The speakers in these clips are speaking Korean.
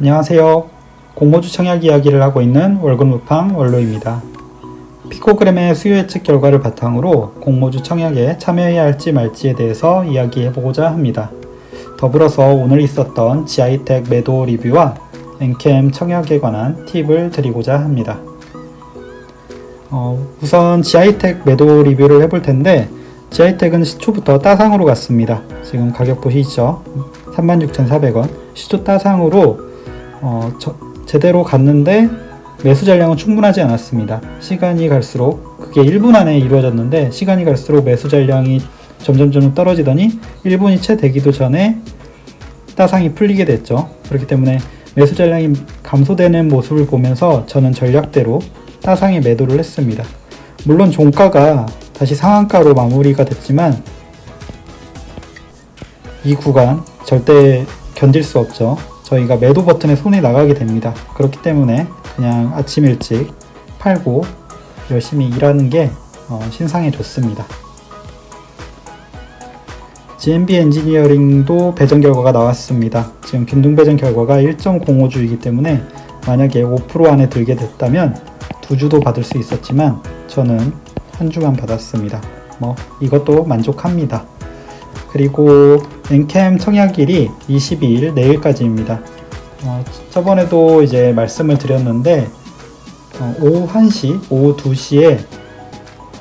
안녕하세요. 공모주 청약 이야기를 하고 있는 월급무팡 원로입니다. 피코그램의 수요 예측 결과를 바탕으로 공모주 청약에 참여해야 할지 말지에 대해서 이야기해보고자 합니다. 더불어서 오늘 있었던 지아이텍 매도 리뷰와 엔캠 청약에 관한 팁을 드리고자 합니다. 어, 우선 지아이텍 매도 리뷰를 해볼 텐데 지아이텍은 시초부터 따상으로 갔습니다. 지금 가격 보시죠? 36,400원. 시초 따상으로 어, 저- 제대로 갔는데 매수 잔량은 충분하지 않았습니다. 시간이 갈수록 그게 1분 안에 이루어졌는데 시간이 갈수록 매수 잔량이 점점점 떨어지더니 1분이 채 되기도 전에 따상이 풀리게 됐죠. 그렇기 때문에 매수 잔량이 감소되는 모습을 보면서 저는 전략대로 따상에 매도를 했습니다. 물론 종가가 다시 상한가로 마무리가 됐지만 이 구간 절대 견딜 수 없죠. 저희가 매도 버튼에 손이 나가게 됩니다. 그렇기 때문에 그냥 아침 일찍 팔고 열심히 일하는 게 어, 신상에 좋습니다. GMB 엔지니어링도 배정 결과가 나왔습니다. 지금 균등 배정 결과가 1.05주이기 때문에 만약에 5% 안에 들게 됐다면 두 주도 받을 수 있었지만 저는 한 주만 받았습니다. 뭐 이것도 만족합니다. 그리고 엔캠 청약일이 22일 내일까지입니다. 어, 저번에도 이제 말씀을 드렸는데 어, 오후 1시, 오후 2시에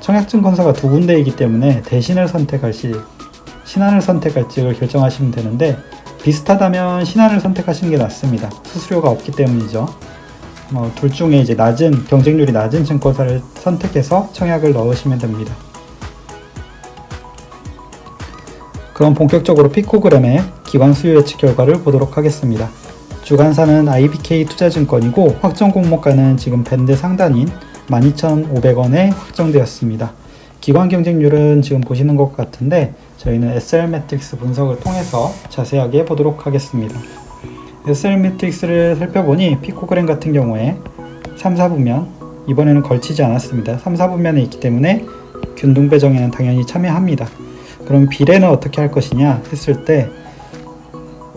청약증권사가 두 군데이기 때문에 대신을 선택할 시 신한을 선택할지를 결정하시면 되는데 비슷하다면 신한을 선택하시는 게 낫습니다. 수수료가 없기 때문이죠. 어, 둘 중에 이제 낮은 경쟁률이 낮은 증권사를 선택해서 청약을 넣으시면 됩니다. 그럼 본격적으로 피코그램의 기관 수요 예측 결과를 보도록 하겠습니다. 주간사는 IBK 투자증권이고 확정 공모가는 지금 밴드 상단인 12,500원에 확정되었습니다. 기관 경쟁률은 지금 보시는 것 같은데 저희는 SL 매트릭스 분석을 통해서 자세하게 보도록 하겠습니다. SL 매트릭스를 살펴보니 피코그램 같은 경우에 3, 4분면 이번에는 걸치지 않았습니다. 3, 4분면에 있기 때문에 균등 배정에는 당연히 참여합니다. 그럼 비례는 어떻게 할 것이냐 했을 때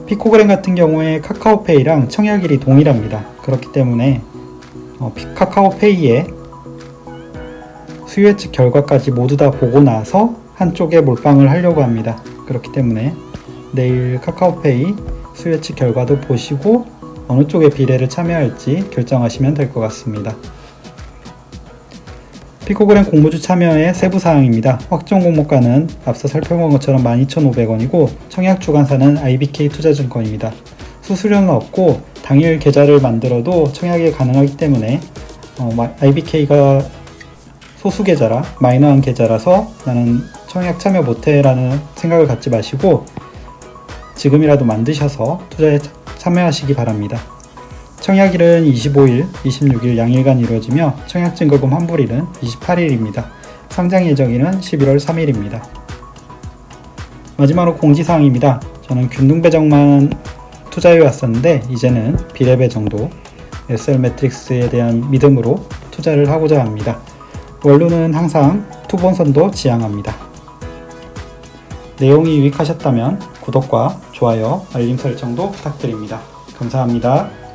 피코그램 같은 경우에 카카오페이랑 청약일이 동일합니다. 그렇기 때문에 어, 피- 카카오페이에 수요 예측 결과까지 모두 다 보고 나서 한쪽에 몰빵을 하려고 합니다. 그렇기 때문에 내일 카카오페이 수요 예측 결과도 보시고 어느 쪽에 비례를 참여할지 결정하시면 될 것 같습니다. 피코그램 공모주 참여의 세부 사항입니다. 확정 공모가는 앞서 살펴본 것처럼 12,500원이고 청약 주간사는 IBK 투자증권입니다. 수수료는 없고 당일 계좌를 만들어도 청약이 가능하기 때문에 어, IBK가 소수 계좌라 마이너한 계좌라서 나는 청약 참여 못해라는 생각을 갖지 마시고 지금이라도 만드셔서 투자에 차- 참여하시기 바랍니다. 청약일은 25일, 26일 양일간 이루어지며 청약 증거금 환불일은 28일입니다. 상장 예정일은 11월 3일입니다. 마지막으로 공지사항입니다. 저는 균등 배정만 투자해 왔었는데 이제는 비례 배정도 SL 매트릭스에 대한 믿음으로 투자를 하고자 합니다. 원료는 항상 투본선도 지향합니다. 내용이 유익하셨다면 구독과 좋아요, 알림 설정도 부탁드립니다. 감사합니다.